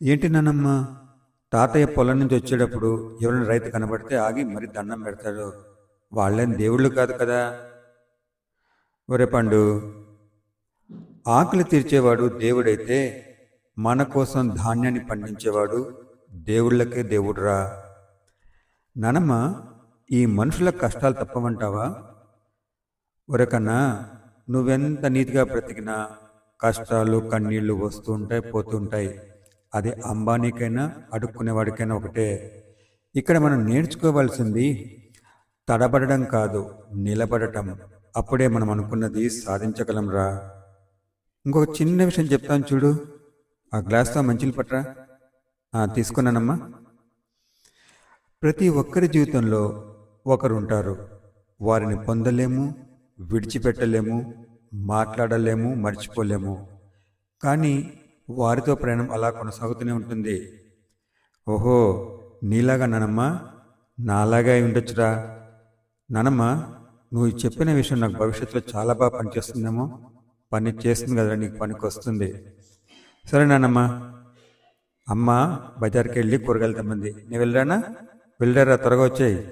ఏంటి నానమ్మ? తాతయ్య పొలం నుంచి వచ్చేటప్పుడు ఎవరైనా రైతు కనబడితే ఆగి మరి దండం పెడతాడు వాళ్ళేం దేవుళ్ళు కాదు కదా? ఒరే పండు ఆకలి తీర్చేవాడు దేవుడైతే మన కోసం ధాన్యాన్ని పండించేవాడు దేవుళ్ళకే దేవుడురా. నానమ్మ ఈ మనుషుల కష్టాలు తప్పమంటావా? ఒరకన్నా నువ్వెంత నీతిగా బ్రతికినా కష్టాలు కన్నీళ్ళు వస్తూ ఉంటాయి. అది అంబానీకైనా అడుక్కునేవాడికైనా ఒకటే. ఇక్కడ మనం నేర్చుకోవాల్సింది తడబడడం కాదు నిలబడటం. అప్పుడే మనం అనుకున్నది సాధించగలంరా ఇంకొక చిన్న విషయం చెప్తాను చూడు. ఆ గ్లాస్తో మంచిలు పట్రా తీసుకున్నానమ్మా. ప్రతి ఒక్కరి జీవితంలో ఒకరు ఉంటారు వారిని పొందలేము విడిచిపెట్టలేము మాట్లాడలేము మర్చిపోలేము. కానీ వారితో ప్రయాణం అలా కొనసాగుతూనే ఉంటుంది. ఓహో నీలాగా నానమ్మ నాలాగా ఉండొచ్చురా. నానమ్మ నువ్వు చెప్పిన విషయం నాకు భవిష్యత్తులో చాలా బాగా పనిచేస్తుందేమో. పని చేస్తుంది కదరా నీకు పనికి వస్తుంది. సరే నానమ్మ. అమ్మ బజార్కి వెళ్ళి కూరగాయలు తెమ్మంది. నేను వెళ్ళరానా? వెళ్ళారా త్వరగా వచ్చాయి.